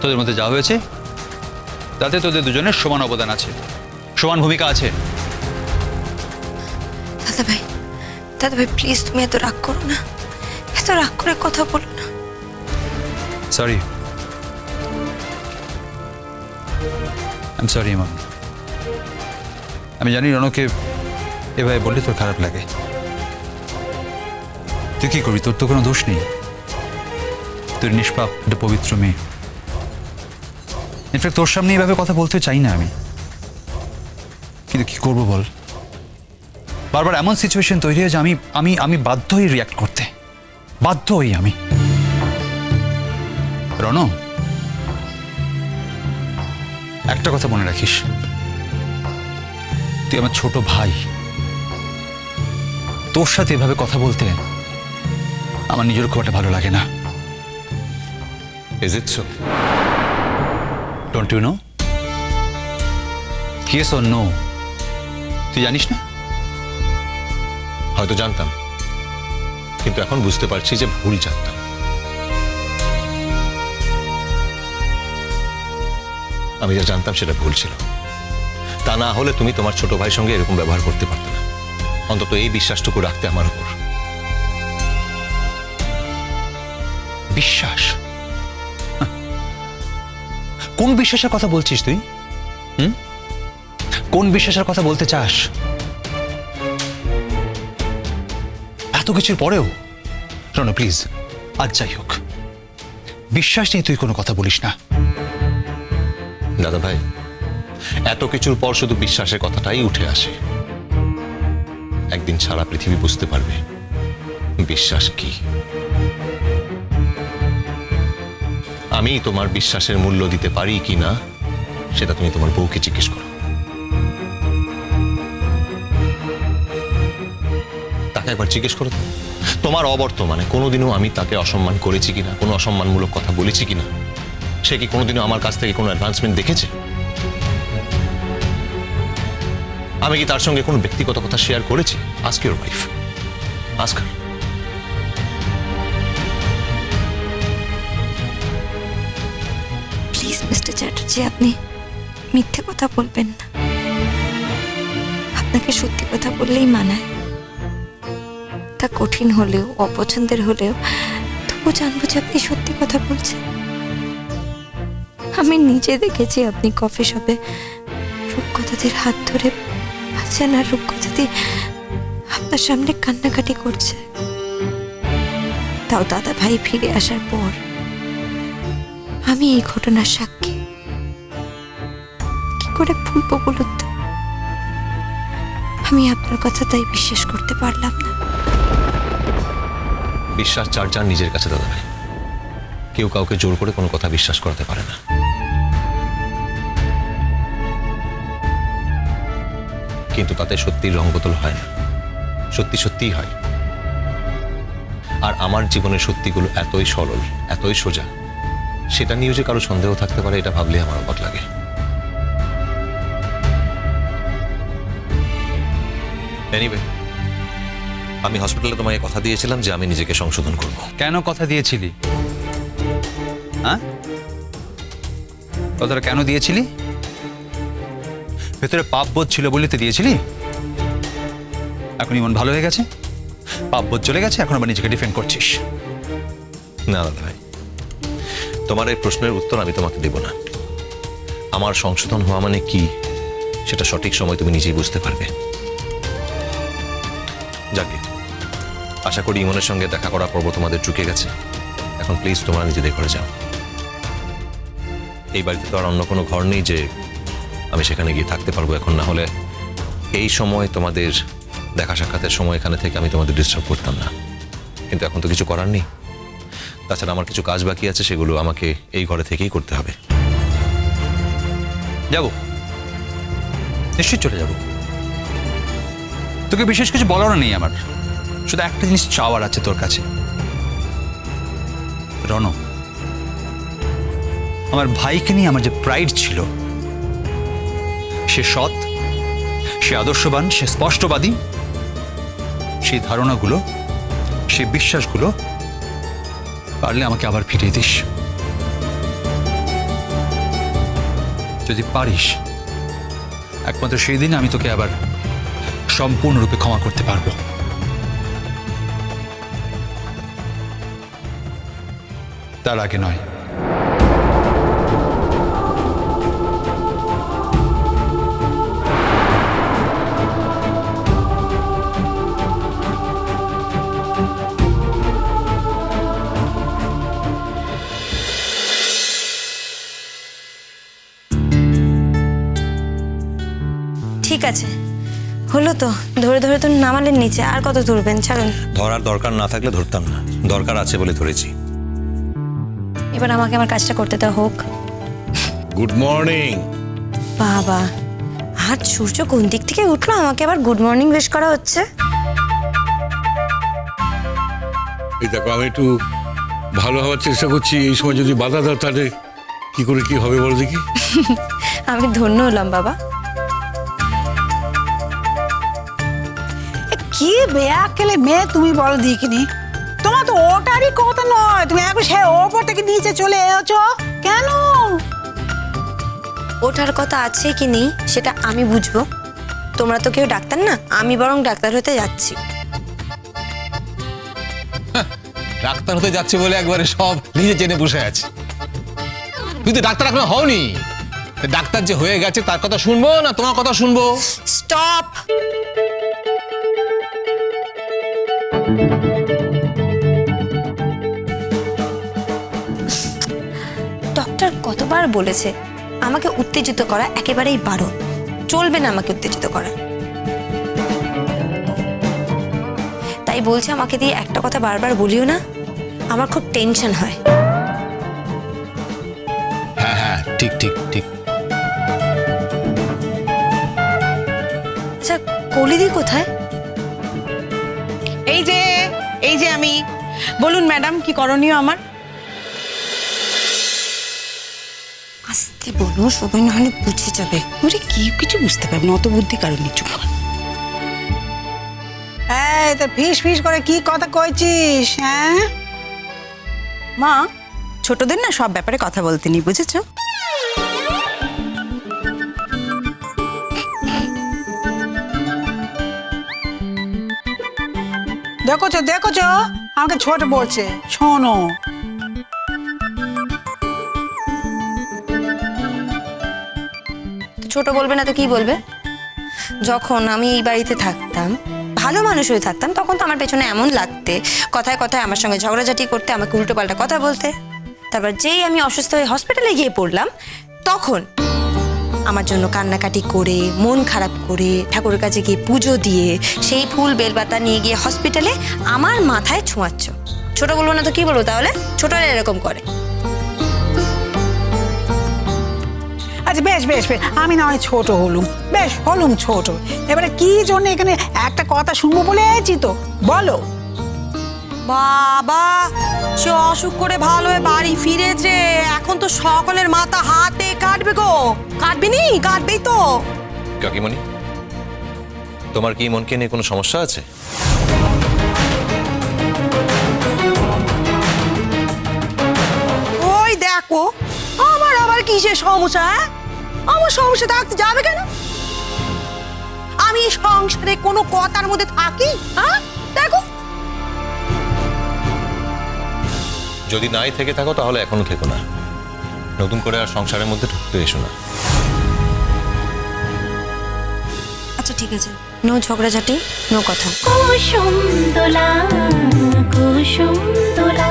তোদের মধ্যে যা হয়েছে তাতে তোদের দুজনের সমান অবদান আছে। সমান ভূমিকা আছে। দাদা ভাই দাদা ভাই প্লিজ তুমি এত রাগ করো না। এত রাগ করে কথা বলো না। সরি আই সরি আমি জানি রনকে এভাবে বললে তোর খারাপ লাগে। তুই কি করবি? তোর তো কোনো দোষ নেই। তুই নিষ্পাপ একটা পবিত্র মেয়ে। ইনফ্যাক্ট তোর সামনে এভাবে কথা বলতে চাই না আমি। কিন্তু কি করব বল? বারবার এমন সিচুয়েশন তৈরি হয়েছে, আমি আমি আমি বাধ্য হই রিয়াক্ট করতে। বাধ্য হই আমি। রণ একটা কথা মনে রাখিস। তুই আমার ছোট ভাই। তোর সাথে এভাবে কথা বলতে আমার নিজের খুব একটা ভালো লাগে না। Is it so don't you know yes or no তুই জানিস না? হয়তো জানতাম। কিন্তু এখন বুঝতে পারছি যে ভুল জানতাম। আমি যা জানতাম সেটা ভুল ছিল। তা না হলে তুমি তোমার ছোট ভাইয়ের সঙ্গে এরকম ব্যবহার করতে পারতে না। অন্তত এই বিশ্বাসটুকু রাখতে আমার উপর। বিশ্বাস? কোন বিশ্বাসের কথা বলছিস তুই? হুম? কোন বিশ্বাসের কথা বলতে চাস? এত কিছুর পরেও? রণ প্লিজ আজ যাই হোক। বিশ্বাস নিয়ে তুই কোনো কথা বলিস না। দাদা ভাই এত কিছুর পর শুধু বিশ্বাসের কথাটাই উঠে আসে। একদিন সারা পৃথিবী বুঝতে পারবে, বিশ্বাস কি। আমি তোমার বিশ্বাসের মূল্য দিতে পারি কি না, সেটা তুমি তোমার বউকে জিজ্ঞেস করো। তাকে একবার জিজ্ঞেস করো। তোমার অবর্তমানে কোনোদিনও আমি তাকে অসম্মান করেছি কিনা, কোনো অসম্মানমূলক কথা বলেছি কিনা? সে কি কোনোদিনও আমার কাছ থেকে কোনো অ্যাডভান্সমেন্ট দেখেছে? আমি কি তার সঙ্গে কোনো ব্যক্তিগত কথা শেয়ার করেছি? আজকে ওর ওয়াইফ আজকাল মিস্টার চ্যাটার্জি, আপনি মিথ্যে কথা বলবেন না। আপনাকে সত্যি কথা বললেই মানায়। তা কঠিন হলেও, অপছন্দের হলেও, তবু জানব যে আপনি সত্যি কথা বলছেন। আমি নিজে দেখেছি আপনি কফি শপে রূপকথাদের হাত ধরে আছেন আর রূপকথাদি আপনার সামনে কান্নাকাটি করছে। তাও দাদা ভাই ফিরে আসার পর আমি এই ঘটনার সাক্ষী। করে ভুলবো বলুন তো। আমি আপনার কথা তাই বিশ্বাস করতে পারলাম না। বিশ্বাস চার চার নিজের কাছে দাদা ভাই। কেউ কাউকে জোর করে কোনো কথা বিশ্বাস করাতে পারে না। কিন্তু তাতে সত্যির রঙ্গতল হয় না। সত্যি সত্যিই হয়। আর আমার জীবনের সত্যিগুলো এতই সরল, এতই সোজা, সেটা নিয়েও যে কারও সন্দেহ থাকতে পারে, এটা ভাবলে আমার অবাক লাগে। এনিওয়ে আমি হসপিটালে তোমাকে কথা দিয়েছিলাম যে আমি নিজেকে সংশোধন করব। কেন কথা দিয়েছিলি? হ্যাঁ? কথাটা কেন দিয়েছিলি? ভেতরে পাপ বোধ ছিল বলে তো দিয়েছিলি? এখন মন ভালো হয়ে গেছে? পাপ বোধ চলে গেছে এখন আবার নিজেকে ডিফেন্ড করছিস। না দাদা ভাই। তোমার এই প্রশ্নের উত্তর আমি তোমাকে দেব না। আমার সংশোধন হওয়া মানে কি সেটা সঠিক সময় তুমি নিজেই বুঝতে পারবে। আশা করি ইমনের সঙ্গে দেখা করার পর্ব তোমাদের চুকে গেছে। এখন প্লিজ তোমরা নিজেদের ঘরে যাও। এই বাড়িতে তো আর অন্য কোনো ঘর নেই যে আমি সেখানে গিয়ে থাকতে পারব এখন। না হলে এই সময় তোমাদের দেখা সাক্ষাতের সময় এখানে থেকে আমি তোমাদের ডিস্টার্ব করতাম না। কিন্তু এখন তো কিছু করার নেই। তাছাড়া আমার কিছু কাজ বাকি আছে, সেগুলো আমাকে এই ঘরে থেকেই করতে হবে। যাব। নিশ্চয়ই চলে যাব। তোকে বিশেষ কিছু বলারও নেই আমার। শুধু একটা জিনিস চাওয়ার আছে তোর কাছে। রণ আমার ভাইকে নিয়ে আমার যে প্রাইড ছিল, সে সৎ, সে আদর্শবান, সে স্পষ্টবাদী, সেই ধারণাগুলো, সেই বিশ্বাসগুলো পারলে আমাকে আবার ফিরিয়ে দিস। যদি পারিস, একমাত্র সেই দিন আমি তোকে আবার সম্পূর্ণরূপে ক্ষমা করতে পারব। তার আগে নয়। ঠিক আছে। হলো তো ধরে ধরে তো নামালেন নিচে আর কত ধরবেন? ছাড়ুন। ধরার দরকার না থাকলে ধরতাম না। দরকার আছে বলে ধরেছি। এবার আমাকে আমার কাজটা করতে দেওয়া হোক। গুড মর্নিং বাবা আর সূর্য কোন দিক থেকে উঠল? আমাকে আবার গুড মর্নিং উইশ করা হচ্ছে। এই দেখো আমি একটু ভালো হওয়ার চেষ্টা করছি। এই সময় যদি বাধা দাও তাহলে কি করে কি হবে বলো দেখি? আমি ধন্য হলাম বাবা। কি বেয়াকেলে মেয়ে তুমি বলো দেখিনি? তোমার তো ওটারই কথা নয়। তুমি একবার সে ওপর থেকে নিচে চলে এসেছ। কেন? ওঠার কথা আছে কি নেই সেটা আমি বুঝব। তোমরা তো কেউ ডাক্তার না আমি বরং ডাক্তার হতে যাচ্ছি। ডাক্তার হতে যাচ্ছে বলে একবারে সব নিজে জেনে বসে আছে। তুই তো ডাক্তার এখনও হওনি। ডাক্তার যে হয়ে গেছে তার কথা শুনব না তোমার কথা শুনব? স্টপ! বলেছে আমাকে উত্তেজিত করা একেবারেই বারণ। চলবে না আমাকে উত্তেজিত করা। তাই বলছে আমাকে দিয়ে একটা কথা বারবার বলিও না আমার খুব টেনশন হয়। হ্যাঁ হ্যাঁ ঠিক ঠিক ঠিক। আচ্ছা কলিদি কোথায়? এই যে এই যে আমি। বলুন ম্যাডাম কি করণীয় আমার? আসতে বলো, সবাই নাহলে বুঝে যাবে। ওরে কি, কিছু বুঝতে পারবে না, অত বুদ্ধি কারণ কর। এই ফিস ফিস করে কি কথা কইছিস হ্যাঁ? মা, ছোটদের না সব ব্যাপারে কথা বলতে নি বুঝেছ? দেখোছো দেখোছো? আমাকে ছোট বলছে, শোনো। ছোট বলবে না তো কি বলবে? যখন আমি এই বাড়িতে থাকতাম, ভালো মানুষ হয়ে থাকতাম, তখন তো আমার পেছনে এমন লাগতে, কথায় কথায় আমার সঙ্গে ঝগড়াঝাটি করতে, আমাকে উল্টোপাল্টা কথা বলতে। তারপর যেই আমি অসুস্থ হয়ে হসপিটালে গিয়ে পড়লাম, তখন আমার জন্য কান্নাকাটি করে, মন খারাপ করে, ঠাকুরের কাছে গিয়ে পুজো দিয়ে, সেই ফুল বেলপাতা নিয়ে গিয়ে হসপিটালে আমার মাথায় ছোঁয়াচ্ছ। ছোট বলব না তো কি বলব তাহলে? ছোটরা এরকম করে। আচ্ছা বেশ বেশ বেশ। আমি না হয় ছোট হলুম। বেশ হলুম ছোট। এবারে কি জন্য এখানে একটা কথা শুনব বলে এসেছি তো? বলো। বাবা সে অসুখ করে ভালো হয়ে বাড়ি ফিরেছে। এখন তো সকলের মাথা হাতে কাটবে গো। কাটবে নি? কাটবেই তো। কাকিমণি তোমার কি মনকে নিয়ে কোনো সমস্যা আছে? ওই দেখো আমার আবার কিসের সমস্যা হ্যাঁ? আমার সংসারে থাকতে যাবে কেন? আমি সংসারে কোনো কথার মধ্যে থাকি? হ্যাঁ? দেখো। যদি নাই থেকে থাকো তাহলে এখনও থেকো না। নতুন করে আর সংসারের মধ্যে ঢুকতে এসো না। আচ্ছা ঠিক আছে। নো ঝগড়াঝাটি নো কথা। কুসুম দোলা কুসুম দোলা